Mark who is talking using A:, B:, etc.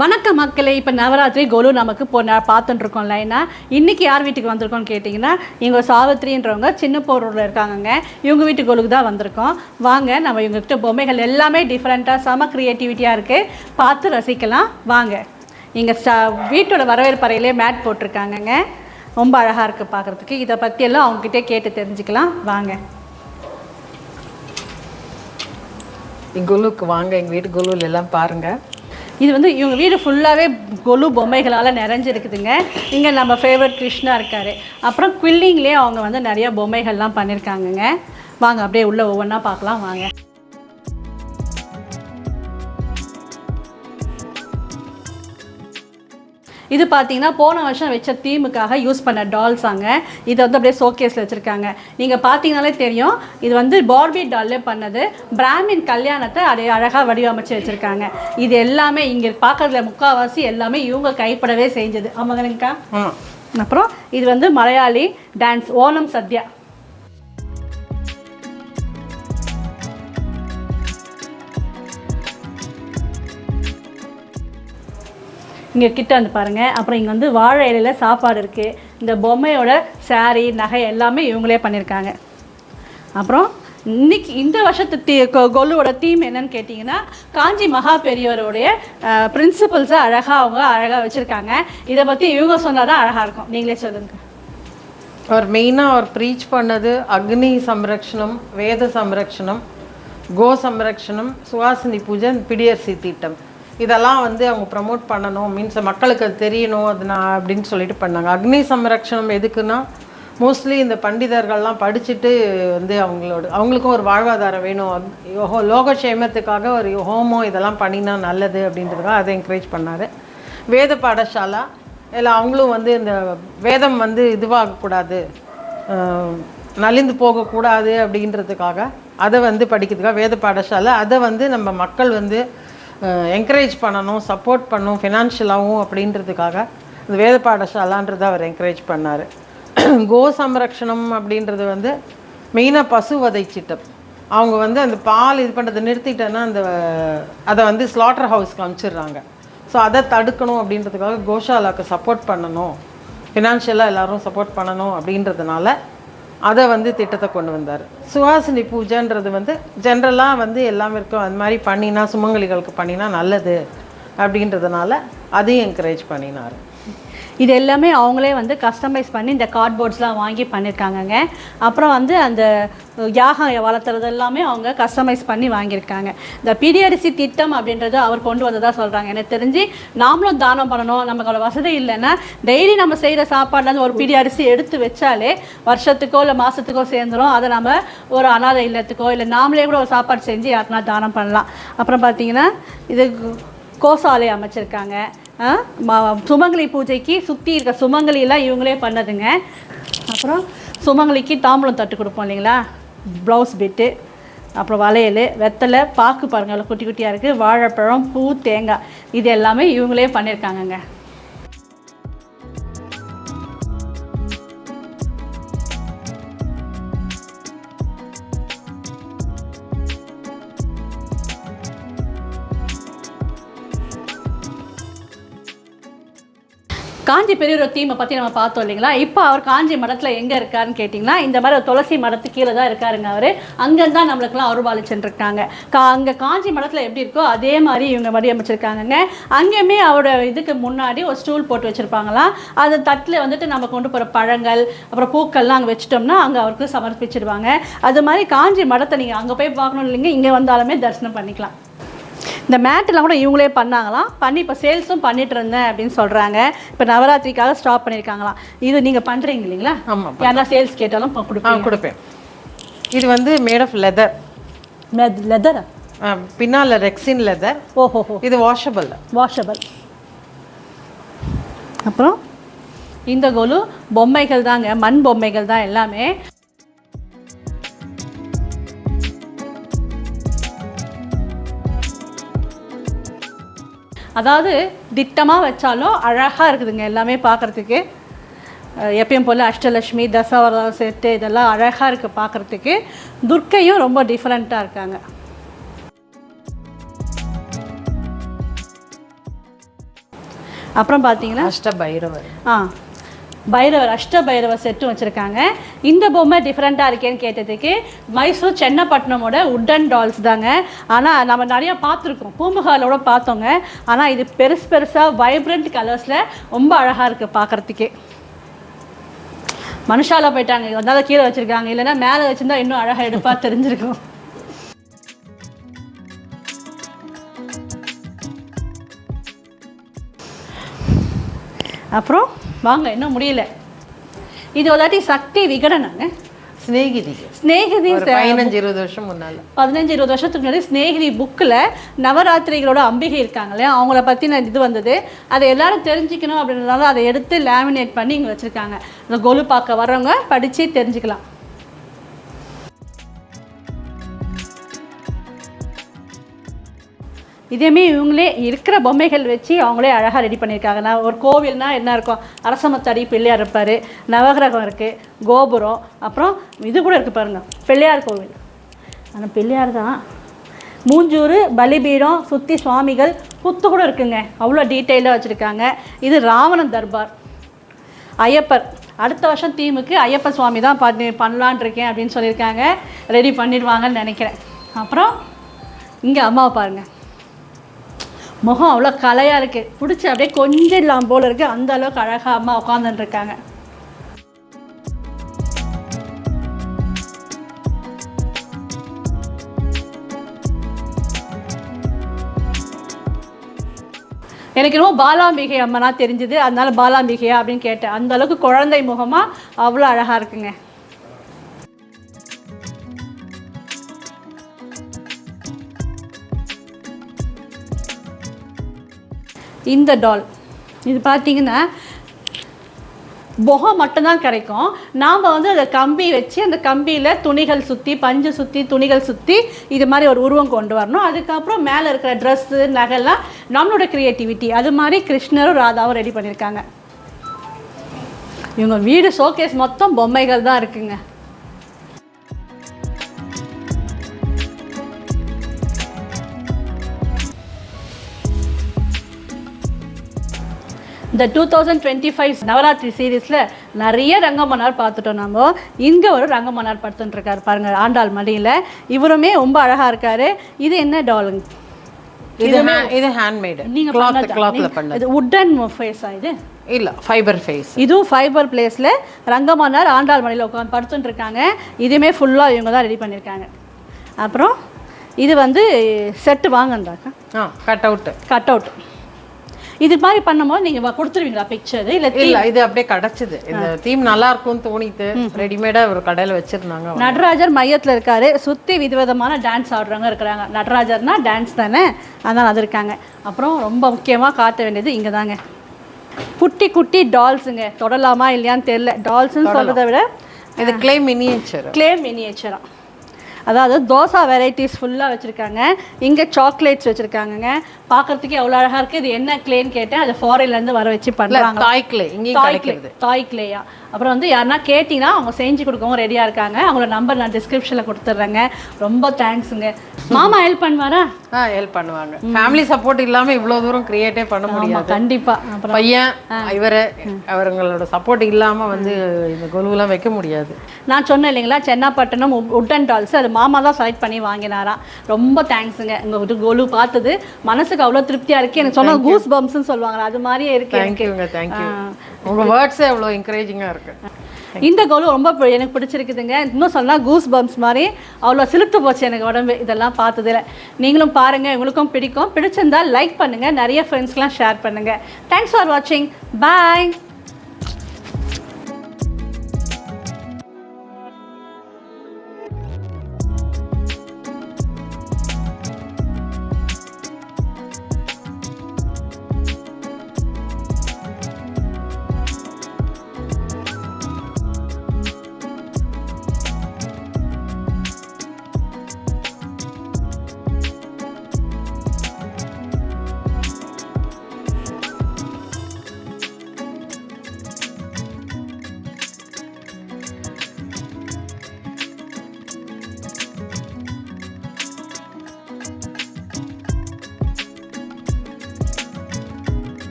A: வணக்கம் மக்களே. இப்போ நவராத்திரி கோலு நமக்கு போ பார்த்துட்டு இருக்கோம் லைனா. இன்றைக்கி யார் வீட்டுக்கு வந்திருக்கோம்னு கேட்டிங்கன்னா இவங்க சாவித்திரின்றவங்க சின்ன போரூரில் இருக்காங்கங்க. இவங்க வீட்டு கோலுக்கு தான் வந்திருக்கோம். வாங்க நம்ம இவங்ககிட்ட பொம்மைகள் எல்லாமே டிஃப்ரெண்ட்டாக செம க்ரியேட்டிவிட்டியாக இருக்குது பார்த்து ரசிக்கலாம். வாங்க. இங்கே ச வீட்டோட வரவேற்பறையிலே மேட் போட்டிருக்காங்கங்க. ரொம்ப அழகாக இருக்குது பார்க்குறதுக்கு. இதை பற்றியெல்லாம் அவங்ககிட்டே கேட்டு தெரிஞ்சுக்கலாம். வாங்க.
B: குலுக்கு வாங்க. எங்கள் வீட்டு குலுவில் எல்லாம் பாருங்கள்
A: இது வந்து இவங்க வீடு ஃபுல்லாகவே கொலு பொம்மைகளால் நிறைஞ்சிருக்குதுங்க. இங்கே நம்ம ஃபேவரட் கிருஷ்ணா இருக்கார். அப்புறம் குவில்லிங்லேயே அவங்க வந்து நிறைய பொம்மைகள்லாம் பண்ணியிருக்காங்கங்க வாங்க அப்படியே உள்ளே ஒவ்வொன்றா பார்க்கலாம் வாங்க. இது பார்த்தீங்கன்னா போன வருஷம் வச்ச தீமுக்காக யூஸ் பண்ண டால்ஸாங்க இதை வந்து அப்படியே ஷோகேஸில் வச்சுருக்காங்க. நீங்கள் பார்த்தீங்கனாலே தெரியும் இது வந்து பார்பி டால்லே பண்ணது. பிராமின் கல்யாணத்தை அதை அழகாக வடிவமைச்சு வச்சுருக்காங்க. இது எல்லாமே இங்கே பார்க்கறதுல முக்கால்வாசி எல்லாமே இவங்க கைப்படவே செஞ்சது. ஆமாங்கக்கா அப்புறம் இது வந்து மலையாளி டான்ஸ் ஓணம் சத்யா. இங்கே கிட்ட வந்து பாருங்கள் அப்புறம் இங்கே வந்து வாழை இலையில சாப்பாடு இருக்குது இந்த பொம்மையோட saree நகை எல்லாமே இவங்களே பண்ணியிருக்காங்க அப்புறம் இன்னைக்கு இந்த வருஷத்து தீ கொ- கொலுவோட தீம் என்னன்னு கேட்டிங்கன்னா காஞ்சி மகா பெரியவருடைய பிரின்சிபல்ஸை அழகாக அவங்க அழகாக வச்சுருக்காங்க. இதை பற்றி இவங்க சொன்னால் தான் அழகாக இருக்கும். நீங்களே சொல்லுங்க.
B: அவர் மெயினாக அவர் ப்ரீச் பண்ணது அக்னி சம்ரக்ஷணம் வேத சம்ரக்ஷணம் கோ சம்ரக்ஷணம் சுவாசினி பூஜை பிடியரசி திட்டம். இதெல்லாம் வந்து அவங்க ப்ரமோட் பண்ணணும் மீன்ஸ் மக்களுக்கு அது தெரியணும் அது நான் அப்படின்னு சொல்லிட்டு பண்ணாங்க. அக்னி சம்ரக்ஷணம் எதுக்குன்னா மோஸ்ட்லி இந்த பண்டிதர்கள்லாம் படிச்சுட்டு வந்து அவங்களோட அவங்களுக்கும் ஒரு வாழ்வாதாரம் வேணும். யோகோ- லோகக்ஷேமத்துக்காக ஒரு ஹோமம் இதெல்லாம் பண்ணினா நல்லது அப்படின்றதுக்காக அதை என்கரேஜ் பண்ணார். வேத பாடசாலா இல்லை அவங்களும் வந்து இந்த வேதம் வந்து இதுவாகக்கூடாது நலிந்து போகக்கூடாது அப்படின்றதுக்காக அதை வந்து படிக்கிறதுக்காக வேத பாடசாலை அதை வந்து நம்ம மக்கள் வந்து என்கரேஜ் பண்ணணும் சப்போர்ட் பண்ணும் ஃபினான்ஷியலாகவும் அப்படின்றதுக்காக இந்த வேத பாடசாலான்றதை அவர் என்கரேஜ் பண்ணார். கோ சம்ரக்ஷணம் அப்படின்றது வந்து மெயினாக பசு வதை சிட்டம் அவங்க வந்து அந்த பால் இது பண்ணுறதை நிறுத்திட்டேன்னா அந்த அதை வந்து ஸ்லாட்டர் ஹவுஸ்க்கு அனுப்பிச்சிடுறாங்க. ஸோ அதை தடுக்கணும் அப்படின்றதுக்காக கோஷாலாவுக்கு சப்போர்ட் பண்ணணும். ஃபினான்ஷியலாக எல்லாரும் சப்போர்ட் பண்ணணும் அப்படின்றதுனால அதை வந்து திட்டத்தை கொண்டு வந்தார். சுவாசினி பூஜைன்றது வந்து ஜென்ரலாக வந்து எல்லாமே இருக்கும். அது மாதிரி பண்ணினா சுமங்கலிகளுக்கு பண்ணினா நல்லது அப்படின்றதுனால அதையும் என்கரேஜ் பண்ணினார்.
A: இது எல்லாமே அவங்களே வந்து கஸ்டமைஸ் பண்ணி இந்த கார்ட்போர்ட்ஸ்லாம் வாங்கி பண்ணியிருக்காங்கங்க அப்புறம் வந்து அந்த யாகம் வளர்த்துறது எல்லாமே அவங்க கஸ்டமைஸ் பண்ணி வாங்கியிருக்காங்க. இந்த பிடியரிசி திட்டம் அப்படின்றது அவர் கொண்டு வந்ததாக சொல்கிறாங்க எனக்கு தெரிஞ்சு நாமளும் தானம் பண்ணணும். நமக்கு அவ்வளோ வசதி இல்லைன்னா டெய்லி நம்ம செய்கிற சாப்பாடுலேருந்து ஒரு பிடியரிசி எடுத்து வச்சாலே வருஷத்துக்கோ இல்லை மாதத்துக்கோ சேர்ந்துரும். அதை நம்ம ஒரு அனாதை இல்லத்துக்கோ இல்லை நாமளே கூட ஒரு சாப்பாடு செஞ்சு யாருக்குனா தானம் பண்ணலாம். அப்புறம் பார்த்தீங்கன்னா இது கோசாலை அமைச்சிருக்காங்க. சுமங்கலி பூஜைக்கு சுற்றி இருக்க சுமங்கலியெல்லாம் இவங்களே பண்ணதுங்க. அப்புறம் சுமங்கலிக்கு தாம்பூலம் தட்டு கொடுப்போம் இல்லைங்களா? ப்ளவுஸ் பிட்டு அப்புறம் வளையல் வெத்தலை பாக்கு பாருங்கள் குட்டி குட்டியாக இருக்குது வாழைப்பழம் பூ தேங்காய் இது எல்லாமே இவங்களே பண்ணியிருக்காங்கங்க காஞ்சி பெரியவர் தீமை பற்றி நம்ம பார்த்தோம் இல்லைங்களா? இப்போ அவர் காஞ்சி மடத்தில் எங்கே இருக்காருன்னு கேட்டிங்கன்னா இந்த மாதிரி ஒரு துளசி மடத்து கீழே தான் இருக்காருங்க அவர். அங்கே தான் நம்மளுக்குலாம் சென்றிருக்காங்க. கா அங்கே காஞ்சி மடத்தில் எப்படி இருக்கோ அதே மாதிரி இவங்க வடிவமைச்சிருக்காங்கங்க அங்கேயுமே அவரோட இதுக்கு முன்னாடி ஒரு ஸ்டூல் போட்டு வச்சுருப்பாங்களாம் அது தட்டில் வந்துட்டு நம்ம கொண்டு போகிற பழங்கள் அப்புறம் பூக்கள்லாம் அங்கே வச்சிட்டோம்னா அங்கே அவருக்கு சமர்ப்பிச்சிடுவாங்க அது மாதிரி காஞ்சி மடத்தை நீங்கள் அங்கே போய் பார்க்கணும் இல்லைங்க இங்கே வந்தாலுமே தரிசனம் பண்ணிக்கலாம். இந்த மேட்டெல்லாம் கூட இவங்களே பண்ணாங்களாம். பண்ணி இப்போ சேல்ஸும் பண்ணிட்டு இருந்தேன் அப்படின்னு சொல்கிறாங்க இப்போ நவராத்திரிக்காக ஸ்டாப் பண்ணியிருக்காங்களாம். இது நீங்கள் பண்ணுறீங்க இல்லைங்களா?
B: ஆமாம்
A: யாரா சேல்ஸ் கேட்டாலும் கொடுப்பீங்க.
B: கொடுப்பேன். இது வந்து மேட் ஆஃப் லெதர்
A: லெதரா
B: பின்னால் ரெக்ஸின் லெதர்
A: ஓஹோஹோ.
B: இது வாஷபிள்
A: வாஷபிள் அப்புறம் இந்த கோலு பொம்மைகள் தாங்க மண் பொம்மைகள் தான் எல்லாமே. அதாவது திட்டமாக வச்சாலும் அழகாக இருக்குதுங்க எல்லாமே பார்க்குறதுக்கு எப்பயும் போல் அஷ்டலட்சுமி தசவரம் செட்டு இதெல்லாம் அழகாக இருக்குது பார்க்குறதுக்கு துர்க்கையும் ரொம்ப டிஃப்ரெண்ட்டாக இருக்காங்க. அப்புறம் பார்த்தீங்கன்னா
B: அஷ்ட பைரவர்
A: ஆ. பைரவர் அஷ்ட பைரவர் செட்டும் வச்சுருக்காங்க. இந்த பொம்மை டிஃப்ரெண்ட்டாக இருக்கேன்னு கேட்டதுக்கு மைசூர் சென்னப்பட்டினமோட உட்டன் டால்ஸ் தாங்க. ஆனால் நம்ம நிறையா பார்த்துருக்கோம். பூம்புகாலோட பார்த்தோங்க. ஆனால் இது பெருசு பெருசாக வைப்ரண்ட் கலர்ஸில் ரொம்ப அழகாக இருக்குது பார்க்குறதுக்கே. மனுஷால போயிட்டாங்க. அதனால கீழே வச்சுருக்காங்க. இல்லைன்னா மேலே வச்சுருந்தா இன்னும் அழகாக எடுப்பாக தெரிஞ்சிருக்கும். அப்புறம்? வாங்க இன்னும் முடியல. இது ஒரு தாட்டி சக்தி விகடனாங்க. ஸ்நேகிதி
B: ஒரு பதினஞ்சு இருபது வருஷம் முன்னால.
A: பதினஞ்சு இருபது வருஷத்துக்கு முன்னாடி ஸ்நேகிதி புக்கில் நவராத்திரிகளோட அம்பிகை இருக்காங்க இல்லையா? அவங்கள பற்றின இது வந்தது. அதை எல்லாரும் தெரிஞ்சுக்கணும் அப்படின்றதால அதை எடுத்து லேமினேட் பண்ணி இங்கே வச்சுருக்காங்க. இந்த கொலு பார்க்க வர்றவங்க படித்து தெரிஞ்சுக்கலாம். இதேமே இவங்களே இருக்கிற பொம்மைகள் வச்சு அவங்களே அழகாக ரெடி பண்ணியிருக்காங்க. நான் ஒரு கோவில்னால் என்ன இருக்கும்? அரசமத்தடி பிள்ளையார் இருப்பார் நவகிரகம் இருக்குது கோபுரம் அப்புறம் இது கூட இருக்குது பாருங்கள் பிள்ளையார் கோவில். அந்த பிள்ளையார் தான். மூஞ்சூர் பலிபீடம் சுற்றி சுவாமிகள் புத்து கூட இருக்குங்க. அவ்வளோ டீட்டெயிலாக வச்சுருக்காங்க. இது ராவணன் தர்பார். ஐயப்பர். அடுத்த வருஷம் தீமுக்கு ஐயப்ப சுவாமி தான் பண்ணி பண்ணலான் இருக்கேன் அப்படின்னு சொல்லியிருக்காங்க. ரெடி பண்ணிடுவாங்கன்னு நினைக்கிறேன். அப்புறம் இங்கே அம்மாவை பாருங்கள் முகம் அவ்வளோ கலையாக இருக்குது பிடிச்சி அப்படியே கொஞ்சம் இல்லாமல் போல் இருக்குது அந்த அளவுக்கு அழகாக அம்மா உட்காந்துட்டு எனக்கு என்னமோ பாலாம்பிகை அம்மனா தெரிஞ்சுது. அதனால பாலாம்பிகையா அப்படின்னு கேட்டேன். அந்த அளவுக்கு குழந்தை முகமாக அவ்வளோ அழகாக இருக்குங்க. இந்த டால் இது பார்த்தீங்கன்னா முகம் மட்டும்தான் கிடைக்கும். நாம் வந்து அதை கம்பி வச்சு அந்த கம்பியில் துணிகள் சுற்றி பஞ்சு சுற்றி துணிகள் சுற்றி இது மாதிரி ஒரு உருவம் கொண்டு வரணும். அதுக்கப்புறம் மேலே இருக்கிற ட்ரெஸ்ஸு நகைலாம் நம்மளோட க்ரியேட்டிவிட்டி அது மாதிரி கிருஷ்ணரும் ராதாவும் ரெடி பண்ணியிருக்காங்க. இவங்க வீடு ஷோகேஸ் மொத்தம் பொம்மைகள் தான் இருக்குங்க. இந்த two thousand twenty five Navaratri சீரீஸில் நிறைய ரங்கமன்னார் பார்த்துட்டோம் நம்ம இங்கே ஒரு ரங்கமன்னார் படுத்துட்டு இருக்காரு பாருங்க ஆண்டாள் மடியில். இவருமே ரொம்ப அழகாக இருக்காரு. இது என்ன டாலுங்க?
B: இது ஹேண்ட்மேடு
A: நீங்க
B: கிளாத்
A: நீங்க-
B: பண்ணது.
A: இது உட்டன் ஃபேஸா இது?
B: இல்ல ஃபைபர் ஃபேஸ்
A: இதுவும் ஃபைபர் பிளேஸில் ரங்கமன்னார் ஆண்டாள் மடியில் உட்காந்து படுத்துட்டு இருக்காங்க இதுவுமே ஃபுல்லாக இவங்க தான் ரெடி பண்ணியிருக்காங்க அப்புறம் இது வந்து செட்டு வாங்கண்டாக்கா?
B: ஆ கட் அவுட்
A: கட் அவுட் இது மாதிரி பண்ணும்போது நீங்கள் கொடுத்துருவீங்களா பிக்சர் இல்லை
B: இல்ல இது அப்படியே கிடைச்சது. இந்த தீம் நல்லா இருக்கும்னு தோணித்து ரெடிமேடா ஒரு கடையில வச்சிருந்தாங்க.
A: நடராஜர் மையத்தில் இருக்காரு. சுற்றி விதவிதமான டான்ஸ் ஆடுறவங்க இருக்கிறாங்க. நடராஜர்னா டான்ஸ் தானே? அதனால் அது இருக்காங்க. அப்புறம் ரொம்ப முக்கியமாக காட்ட வேண்டியது இங்கே தாங்க குட்டி குட்டி டால்ஸுங்க தொடலாமா இல்லையான்னு தெரியல. டால்ஸ்ன்னு சொல்கிறத விட
B: இது கிளே மினியேச்சர்
A: கிளே மினியேச்சரா அதாவது தோசா வெரைட்டிஸ் ஃபுல்லாக வச்சுருக்காங்க. இங்கே சாக்லேட்ஸ் வச்சுருக்காங்கங்க. பார்க்கறதுக்கே எவ்வளோ அழகாக இருக்குது இது என்ன கிளேன்னு கேட்டேன். அது ஃபாரின்லேருந்து வர வச்சு பண்ணுறாங்க
B: தாய் கிளே
A: தாய் கிளே தாய் கிளேயா அப்புறம் வந்து யாருன்னா கேட்டிங்கன்னா அவங்க செஞ்சு கொடுக்கவும் ரெடியாக இருக்காங்க. அவங்களோட நம்பர் நான் டிஸ்கிரிப்ஷனில் கொடுத்துட்றேங்க ரொம்ப தேங்க்ஸுங்க மாமா ஹெல்ப் பண்ணுவாரா?
B: ஆ ஹெல்ப் பண்ணுவாங்க. ஃபேமிலி சப்போர்ட் இல்லாம இவ்வளவு தூரம் கிரியேட்டே பண்ண முடியாது.
A: கண்டிப்பாக அப்புறம்
B: பையன் இவரு அவங்களோட சப்போர்ட் இல்லாம வந்து இந்த கொலுவெல்லாம் வைக்க முடியாது.
A: நான் சொன்னேன் இல்லைங்களா சென்னாப்பட்டினம் உட்- உட்டன் டால்ஸ் அது மாமா தான் செலக்ட் பண்ணி வாங்கினாராம் ரொம்ப தேங்க்ஸுங்க உங்கள் கோலு பார்த்தது மனசுக்கு அவ்வளோ திருப்தியாக இருக்குது எனக்கு சொன்ன கூஸ் பம்ப்ஸ்னு சொல்லுவாங்களா அது மாதிரியே இருக்கு எனக்கு.
B: தேங்க்யூங்க தேங்க்யூ உங்க வேர்ட்ஸே அவ்வளோ என்கரேஜிங்கா இருக்கு.
A: இந்த கோலும் ரொம்ப எனக்கு பிடிச்சிருக்குதுங்க. இன்னும் சொன்னால் கூஸ் பம்ப்ஸ் மாதிரி அவ்வளோ சிலுத்து போச்சு எனக்கு உடம்பு. இதெல்லாம் பார்த்ததுல. நீங்களும் பாருங்கள் உங்களுக்கும் பிடிக்கும். பிடிச்சிருந்தா லைக் பண்ணுங்கள் நிறைய ஃப்ரெண்ட்ஸ்க்கெலாம் ஷேர் பண்ணுங்கள் தேங்க்ஸ் ஃபார் வாட்சிங் பாய்